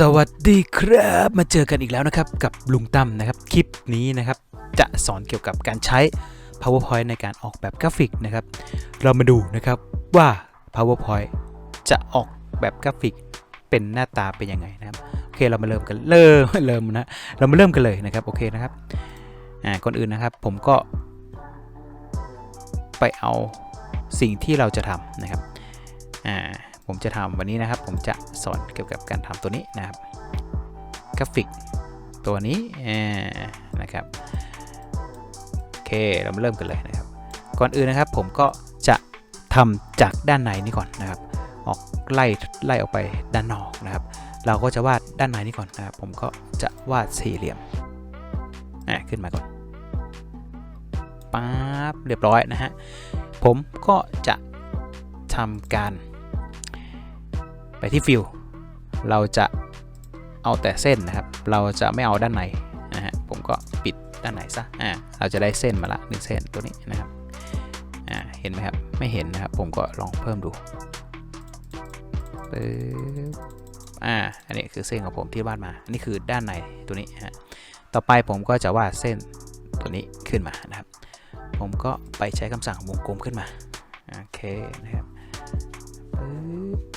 สวัสดีครับมาเจอกันอีกแล้วนะครับกับลุงตั้มนะครับคลิปนี้นะครับจะสอนเกี่ยวกับการใช้ PowerPoint ในการออกแบบกราฟิกนะครับ เรามาดูนะครับว่า PowerPoint จะออกแบบกราฟิกเป็นหน้าตาเป็นยังไงนะครับโอเคเรามาเริ่มกันเริ่มเริ่มนะเรามาเริ่มกันเลยนะครับโอเคนะครับอ่าก่อนอื่นนะครับผมก็ ไปเอาสิ่งที่เราจะทำนะครับอ่า ผมจะทำวันนี้นะครับ ผมจะสอนเกี่ยวกับการทำตัวนี้นะครับกราฟิกตัวนี้นะครับโอเคเรามาเริ่มกันเลยนะครับ ก่อนอื่นนะครับผมก็จะทำจากด้านในนี่ก่อนนะครับ ออกไล่ไล่ออกไปด้านนอกนะครับ เราก็จะวาดด้านในนี่ก่อนนะครับ ผมก็จะวาดสี่เหลี่ยมอ่าขึ้นมาก่อนปั๊บเรียบร้อยนะฮะผมก็จะทำการ ไปที่ฟิลเราจะเอาแต่เส้นนะครับ เราจะไม่เอาด้านในนะฮะผมก็ปิดด้านในซะอ่าเราจะได้เส้นมาละหนึ่งเส้นตัวนี้นะครับอ่าเห็นไหมครับไม่เห็นนะครับ ผมก็ลองเพิ่มดูปึ๊บอ่าอันนี้คือเส้นของผมที่วาดมาอันนี้คือด้านในตัวนี้ฮะต่อไปผมก็จะวาดเส้นตัวนี้ขึ้นมานะครับ ผมก็ไปใช้คำสั่งวงกลมขึ้นมาโอเคนะครับปึ๊บ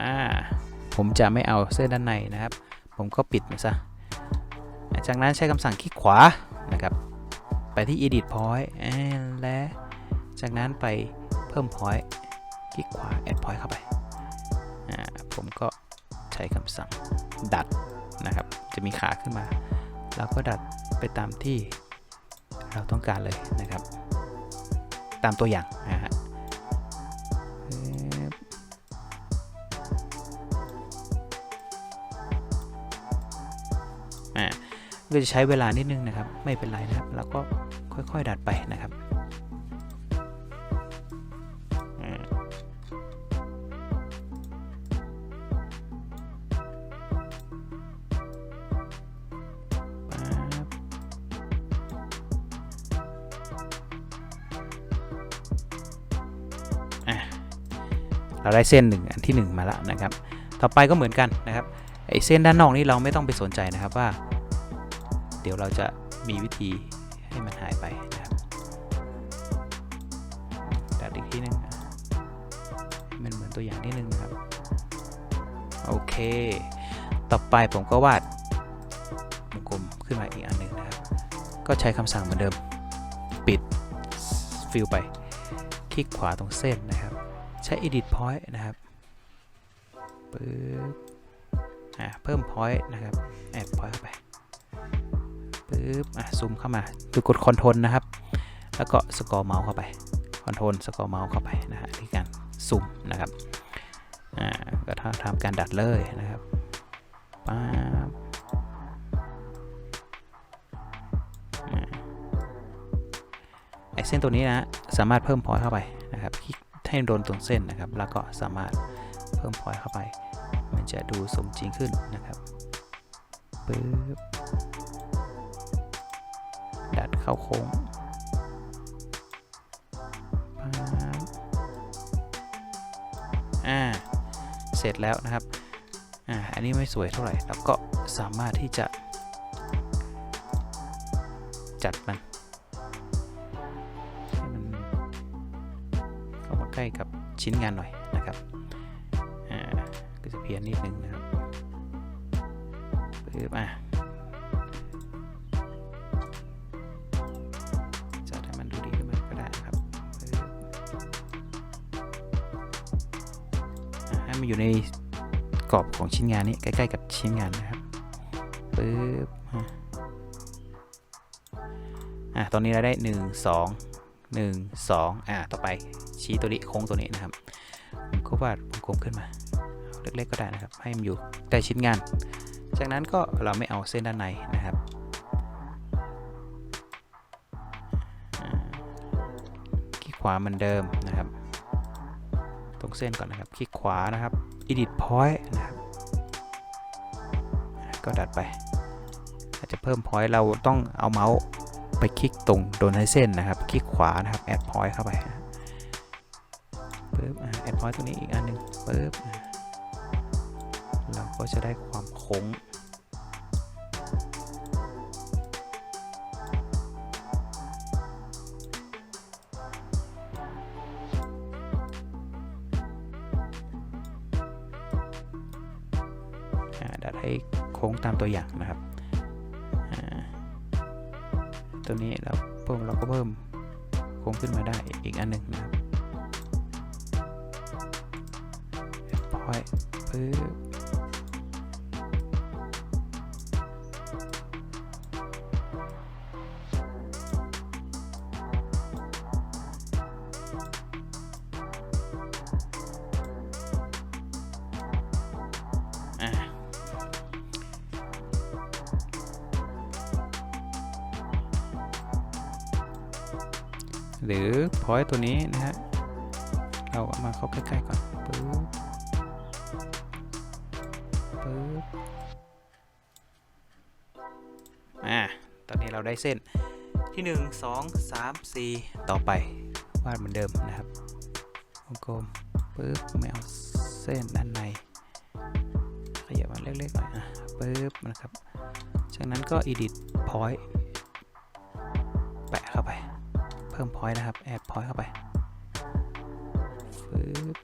อ่าผมจะไม่เอาเส้นด้านในนะครับ ผมก็ปิดมันซะจากนั้นใช้คำสั่งคลิกขวานะครับ ไปที่ edit point และจากนั้นไปเพิ่ม point คลิกขวา add point เข้าไป ผมก็ใช้คำสั่งดัดนะครับ จะมีขาขึ้นมาแล้วก็ดัดไปตามที่เราต้องการเลยนะครับ ตามตัวอย่างนะฮะ ก็จะใช้เวลานิดนึงนะครับ ไม่เป็นไรนะครับแล้วก็ค่อยๆดัดไปนะครับเราได้เส้นหนึ่งอันที่หนึ่งมาแล้วนะครับ ต่อไปก็เหมือนกันนะครับไอเส้นด้านนอกนี่เราไม่ต้องไปสนใจนะครับว่า เดี๋ยวเราจะมีวิธีให้มันหายไปนะครับดัดอีกทีนึงนะให้มันเหมือนตัวอย่างนิดนึงนะครับ โอเค ต่อไปผมก็วาดวงกลมขึ้นมาอีกอันหนึ่งนะครับ ก็ใช้คำสั่งเหมือนเดิม ปิดฟิลไป คลิกขวาตรงเส้นนะครับ ใช้ edit point นะครับปึ๊บเพิ่ม point นะครับแอด point เข้าไป ปึ๊บอะซูมเข้ามาคือกด Ctrl นะครับ แล้วก็สกอร์เมาส์เข้าไป Ctrl สกอร์เมาส์เข้าไปนะฮะที่การซูมนะครับอ่าก็ทำทำการดัดเลยนะครับป๊าบอ่าไอเส้นตัวนี้นะสามารถเพิ่ม point เข้าไปนะครับคลิกให้โดนตรงเส้นนะครับ แล้วก็สามารถเพิ่ม point เข้าไป มันจะดูสมจริงขึ้นนะครับปึ๊บ เข้าโค้งป๊าบอ่าเสร็จแล้วนะครับอ่าอันนี้ไม่สวยเท่าไหร่แล้วก็สามารถที่จะจัดมันให้มันเข้ามาใกล้กับชิ้นงานหน่อยนะครับอ่าก็จะเพี้ยนนิดนึงนะครับปึ๊บอะ มันอยู่ในกรอบของชิ้นงานนี้ใกล้ๆกับชิ้นงานนะครับปึ๊บอะตอนนี้เราได้ 1 2 1 2อะต่อไปชี้ตัวนี้โค้งตัวนี้นะครับผมก็วาดวงกลมขึ้นมาเล็กๆก็ได้นะครับ ให้มันอยู่ใกล้ชิ้นงาน จากนั้นก็เราไม่เอาเส้นด้านในนะครับอ่าคลิกขวาเหมือนเดิมนะครับ ตรงเส้นก่อนนะครับ คลิกขวานะครับ edit point นะครับก็ดัดไป อาจจะเพิ่ม point เราต้องเอาเมาส์ไปคลิกตรงโดนให้เส้นนะครับ คลิกขวานะครับ add point เข้าไปปึ๊บอ่า add point ตรงนี้อีกอันหนึ่งปึ๊บเราก็จะได้ความโค้ง ตามตัวอย่างนะครับตัวนี้เราเพิ่มเราก็เพิ่มโค้งขึ้นมาได้อีกอันหนึ่งนะครับพอยปึ๊บ หรือพอยตัวนี้นะฮะ เราเอามาเข้าใกล้ๆก่อนปึ๊บปึ๊บอ่า ตอนนี้เราได้เส้นที่ 1 2 3 4 ต่อไป วาดเหมือนเดิมนะครับวงกลมปึ๊บไม่เอาเส้นด้านในขยับมาเล็กๆหน่อยอะปึ๊บนะครับ จากนั้นก็ edit point เพิ่มพอยต์นะครับ แอดพอยต์เข้าไปฟืบ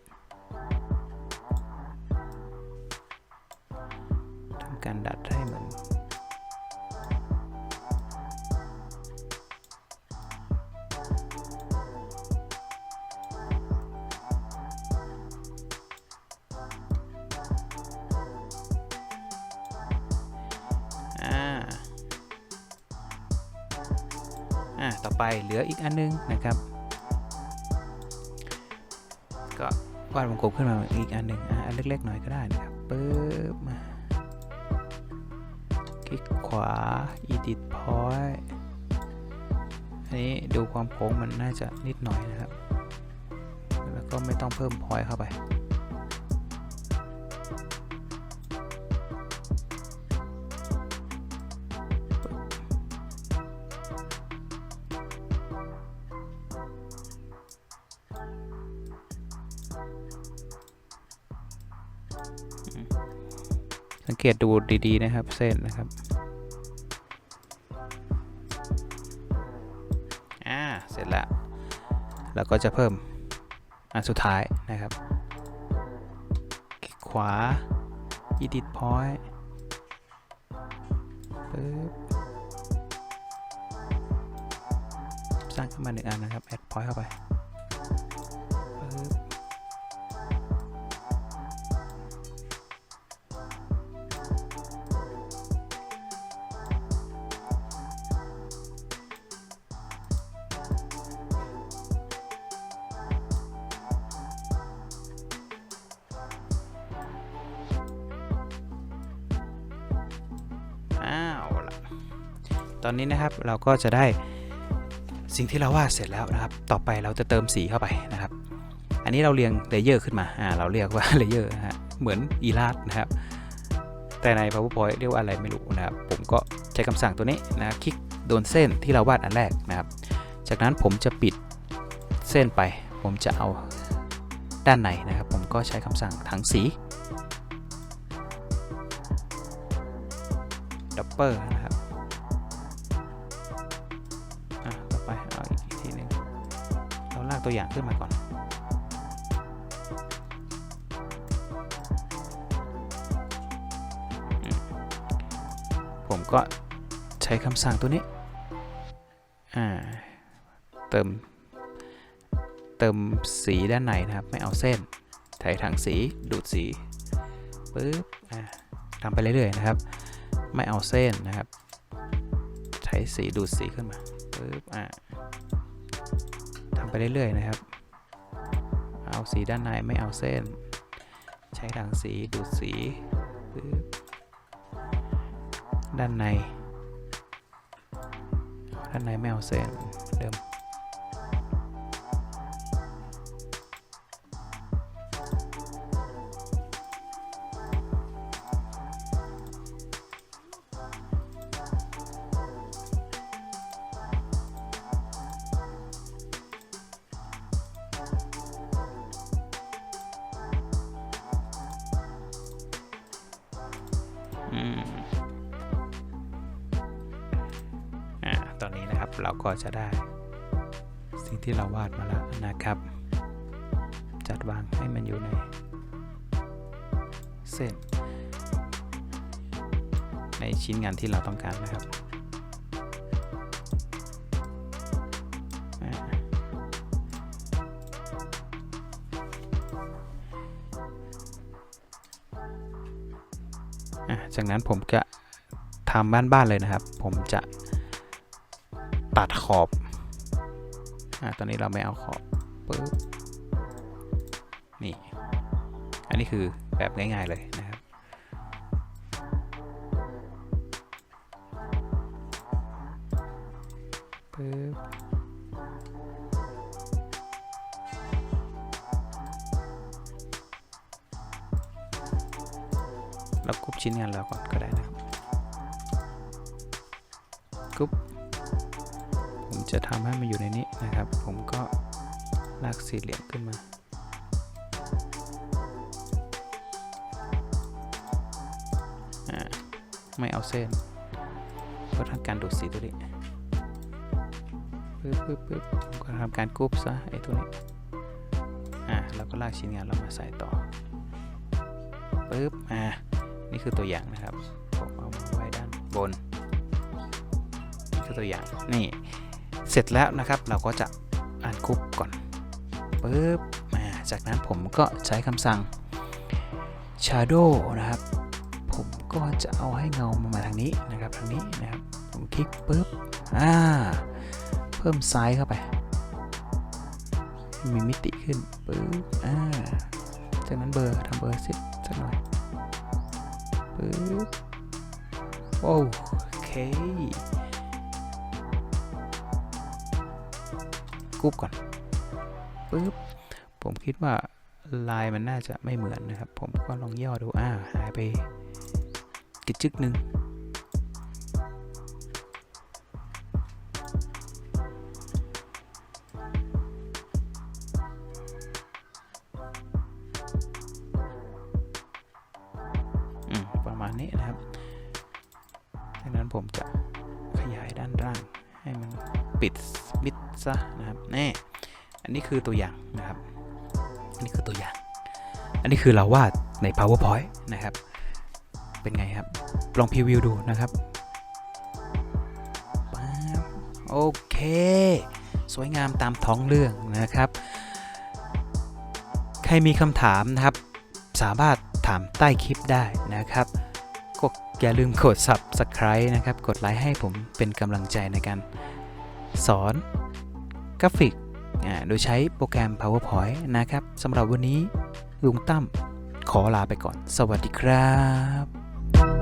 าต่อไปเหลืออีกอันนึงนะครับ ก็วาดวงกลมขึ้นมาอีกอันหนึ่งอันเล็กๆหน่อยก็ได้นะครับปึ๊บมาคลิกขวา edit point อันนี้ดูความโค้งมันน่าจะนิดหน่อยนะครับ แล้วก็ไม่ต้องเพิ่ม point เข้าไป สังเกตดูดีๆนะครับ เส้นนะครับ อ่า เสร็จแล้ว แล้วก็จะเพิ่ม อันสุดท้ายนะครับ คลิกขวา edit point ปึ๊บสร้างขึ้นมาหนึ่งอันนะครับ add point เข้าไปปึ๊บ ตอนนี้นะครับเราก็จะได้สิ่งที่เราวาดเสร็จแล้วนะครับ ต่อไปเราจะเติมสีเข้าไปนะครับ อันนี้เราเรียงเลเยอร์ขึ้นมาอ่าเราเรียกว่าเลเยอร์นะฮะเหมือนอีลาดนะครับ แต่ใน PowerPoint เรียกว่าอะไรไม่รู้นะครับ ผมก็ใช้คำสั่งตัวนี้นะคลิกโดนเส้นที่เราวาดอันแรกนะครับ จากนั้นผมจะปิดเส้นไป ผมจะเอาด้านในนะครับ ผมก็ใช้คำสั่งถังสี ดับเบิลนะครับอะต่อไปเอาอีกทีหนึ่งเราลากตัวอย่างขึ้นมาก่อนอมผมก็ใช้คำสั่งตัวนี้ เติม เติมสีด้านในนะครับ ไม่เอาเส้นถ่ายถังสีดูดสีปึ๊บทำไปเรื่อยๆนะครับ ไม่เอาเส้นนะครับ ใช้สีดูดสีขึ้นมาปึ๊บอะทำไปเรื่อยๆนะครับ เอาสีด้านในไม่เอาเส้น ใช้ถังสีดูดสีปึ๊บด้านใน ด้านในไม่เอาเส้นเดิม อ่าตอนนี้นะครับเราก็จะได้ สิ่งที่เราวาดมาแล้วนะครับ จัดวางให้มันอยู่ใน เส้น ในชิ้นงานที่เราต้องการนะครับ จากนั้นผมจะทำบ้านๆเลยนะครับ ผมจะตัดขอบอตอนนี้เราไม่เอาขอบปึ๊บนี่ อันนี้คือแบบง่ายๆเลยนะครับ ปึ๊บ เรากรุ๊ปชิ้นงานเราก่อนก็ได้นะครับกรุ๊ปผมจะทำให้มันอยู่ในนี้นะครับ ผมก็ลากสี่เหลี่ยมขึ้นมาอ่าไม่เอาเส้นเพื่อทำการดูดสีตัวนี้ปึ๊บปึ๊บปึ๊บผมก็ทำการกรุ๊ปซะไอ้ตัวนี้อ่าแล้วก็ลากชิ้นงานเรามาใส่ต่อปึ๊บอ่า นี่คือตัวอย่างนะครับผมเอามาไว้ด้านบนนี่คือตัวอย่างนี่เสร็จแล้วนะครับเราก็จะอ่านกรุ๊ปก่อนปึ๊บอ่าจากนั้นผมก็ใช้คำสั่ง shadow นะครับ ผมก็จะเอาให้เงามามาทางนี้นะครับทางนี้นะครับผมคลิกปึ๊บอ่าเพิ่มไซส์เข้าไป มีมิติขึ้นปึ๊บอ่าจากนั้นเบอร์ทำเบอร์สิสักหน่อย โอเคกรุ๊ปก่อนปึ๊บผมคิดว่าลายมันน่าจะไม่เหมือนนะครับ ผมก็ลองย่อดูอ่าหายไปกิจจึกหนึ่ง มาณนี้นะครับดังนั้นผมจะขยายด้านล่างให้มันปิดมิดซะนะครับแน่อันนี้คือตัวอย่างนะครับ อันนี้คือตัวอย่าง อันนี้คือเราวาดใน powerpoint นะครับ เป็นไงครับ ลองพรีวิวดูนะครับโอเค สวยงามตามท้องเรื่องนะครับ ใครมีคำถามนะครับ สามารถถามใต้คลิปได้นะครับ ก็อย่าลืมกด subscribe นะครับ กดไลค์ให้ผมเป็นกำลังใจในการสอนกราฟิกโดยใช้โปรแกรม PowerPoint นะครับสำหรับวันนี้ลุงตั้มขอลาไปก่อน สวัสดีครับ